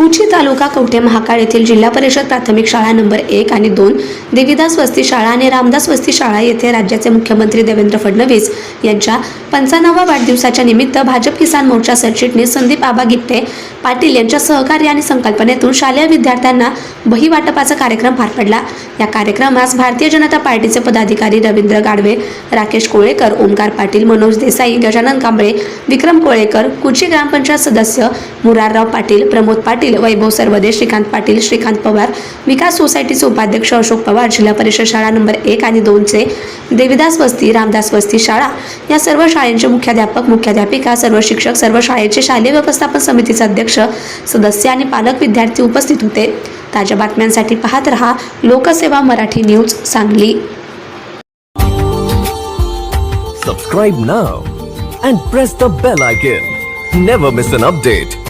कुची तालुका कवठे महाकाळ येथील जिल्हा परिषद प्राथमिक शाळा नंबर एक आणि दोन देवीदास वस्ती शाळा आणि रामदास वस्ती शाळा येथे राज्याचे मुख्यमंत्री देवेंद्र फडणवीस यांच्या पंचावन्नाव्या वाढदिवसाच्या निमित्त भाजप किसान मोर्चा सरचिटणीस संदीप आबा गिट्टे पाटील यांच्या सहकार्य आणि संकल्पनेतून शालेय विद्यार्थ्यांना वही वाटपाचा कार्यक्रम पार पडला. या कार्यक्रमास भारतीय जनता पार्टीचे पदाधिकारी रवींद्र गाडवे राकेश कोळेकर ओमकार पाटील मनोज देसाई गजानन कांबळे विक्रम कोळेकर कुची ग्रामपंचायत सदस्य मुरारराव पाटील प्रमोद पाटील पाटील वैभव सरवदे श्रीकांत पाटील श्रीकांत पवार विकास सोसायटीचे उपाध्यक्ष अशोक पवार जिल्हा परिषद शाळा नंबर एक आणि दोनचे देविदास वस्ती रामदास वस्ती शाळा या सर्व शाळेंचे मुख्याध्यापक मुख्याध्यापिका सर्व शिक्षक सर्व शाळेचे शालेय व्यवस्थापन समितीचे अध्यक्ष सदस्य आणि पालक विद्यार्थी उपस्थित होते ताज्या बातम्यांसाठी पाहत रहा Lokseva Marathi news Sangli Subscribe now and press the bell icon. Never miss an update.